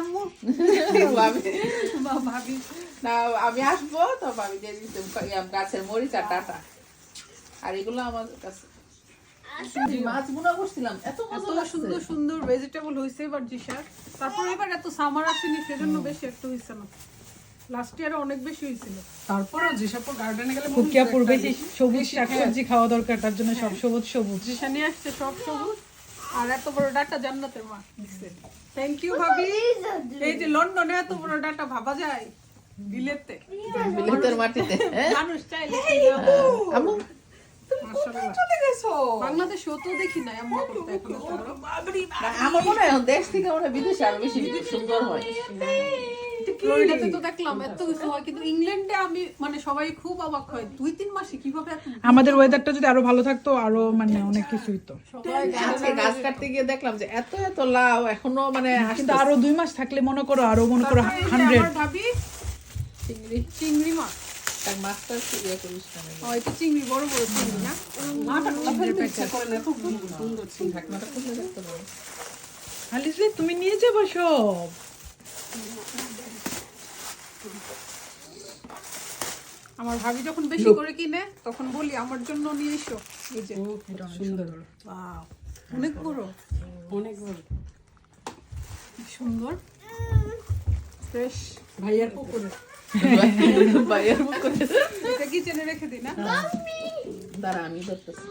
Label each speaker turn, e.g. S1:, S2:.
S1: আম্মু
S2: ভাবি। না আমি আসব তো ভাবি দিয়ে দিতে গাছের মরিচ আর ডাটা। আর এগুলো আমার কাছে। মাছ বুনা করছিলাম এত
S1: এত
S2: মজা
S1: সুন্দর সুন্দর ভেজিটেবল হয়েছে এবার জিসার তারপর এবার এত সামার আসেনি সেজন্য বেশি একটু হয়েছে না। লাস্ট ইয়ারে অনেক বেশি হয়েছিল
S3: তারপরেও যেসব গার্ডেনে গেলে
S4: ফুকিয়াপুর বেশি সবুজ শাকসবজি খাওয়া দরকার তার জন্য সব সবুজ সবুজ।
S1: জিসা নিয়ে আসছে সব সবুজ। আর এত বড় ডাটা জান্নাতের মা। দিচ্ছে থ্যাংক ইউ ভাবি। এই যে লন্ডনে এত বড় ডাটা ভাবা যায়। বিলেতে।
S2: বিলেতের মাটিতে হ্যাঁ?
S1: মানুষ চাইলে যাবে।
S2: আম্মু!
S1: মাশাআল্লাহ।
S3: চলে গেছো?
S1: বাংলাদেশে তো দেখি না এমন করতে
S2: এখনও আমার মনে হয় দেশ থেকে ওরা বিদেশে আরও বেশি সুন্দর হয়।
S1: ফ্লোরিডাতে তো দেখলাম এত কিছু হয় কিন্তু ইংল্যান্ডে আমি মানে সবাই খুব অবাক হয়। দুই তিন মাসে কীভাবে
S4: আমাদের ওয়েদারটা যদি আরও ভালো থাকতো আরও মানে অনেক কিছুই তো
S2: গাছ কাটতে গিয়ে দেখলাম যে এত এত লাউ এখনও মানে
S4: কিন্তু আরও দুই মাস থাকলে মনে করো আরও মনে করো হান্ড্রেড
S1: ভাবি
S2: চিংড়ি।
S1: চিংড়ি মাছ।
S2: তার মাছটা ইয়ে করিস না নাকি?
S1: চিংড়ি বড় বড় চিংড়ি না?
S3: মাটা ফেলতে ইচ্ছা করে না খুব সুন্দর ছিল
S2: ঢাকনাটা খুলে রাখতে পারো।
S4: আলিসলি তুমি নিয়ে যাব সব।
S1: আমার ভাবি যখন বেশি করে কিনে তখন বলি আমার জন্য নিয়ে এসো। এই যে
S3: সুন্দর।
S1: অনেক বড়।
S3: অনেক বড়।
S1: সুন্দর। ফ্রেশ।
S3: ভাইয়ার পুকুরে।
S2: বাইরের মুখ করে
S1: এটা কিচেনে রেখে দিই না?
S2: দাঁড়া আমি ধরতেছি।